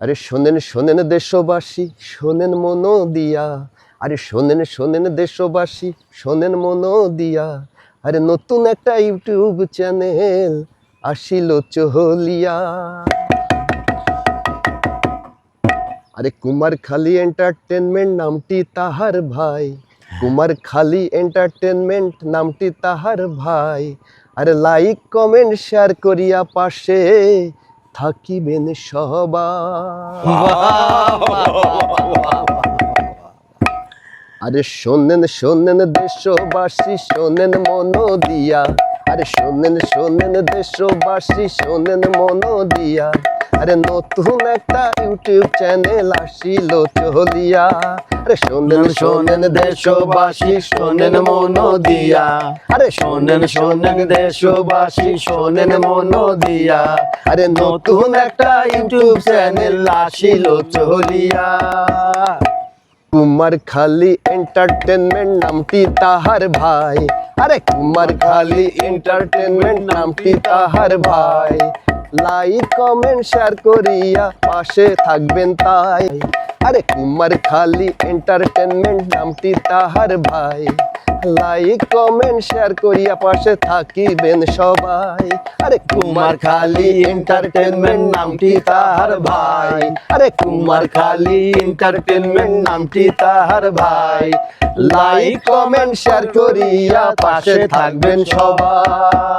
আরে শোনেন শোনেন দেশবাসী, শোনেন মনো দিয়া আরে শোনেন শোনেন দেশবাসী, শোনেন মনো দিয়া আরে নতুন একটা ইউটিউব চ্যানেল আসিল চহলিয়া। আরে কুমার খালি এন্টারটেনমেন্ট নামটি তাহার ভাই। কুমার খালি এন্টারটেনমেন্ট নামটি তাহার ভাই। আরে লাইক কমেন্ট শেয়ার করিয়া পাশে। থাকিবেন আরে শোনেন শোনেন দেশবাসী শোনেন মন দিয়া। আরে শোনেন শোনেন দেশবাসী শোনেন মন দিয়া। আরে নতুন একটা ইউটিউব চ্যানেল আসিল চলিয়া। আরে শোনেন শোনেন দেশবাসী শোনেন মন দিয়া আরে শোনেন শোনেন দেশবাসী শোনেন মন দিয়া আরে নতুন একটা ইউটিউব চ্যানেল আসিল চলিয়া। কুমার খালি এন্টারটেনমেন্ট নামটি তাহার ভাই। আরে কুমার খালি এন্টারটেনমেন্ট নামটি তাহার ভাই। লাইক কমেন্ট শেয়ার করিয়া পাশে থাকবেন তাই। আরে কুমার খালি এন্টারটেনমেন্ট নামটি তাহার ভাই। লাইক কমেন্ট শেয়ার করিয়া পাশে থাকিবেন সবাই। আরে কুমার খালি এন্টারটেনমেন্ট নামটি তাহার ভাই। আরে কুমার খালি এন্টারটেনমেন্ট নামটি তাহার ভাই। লাইক কমেন্ট শেয়ার করিয়া পাশে থাকবেন সবাই।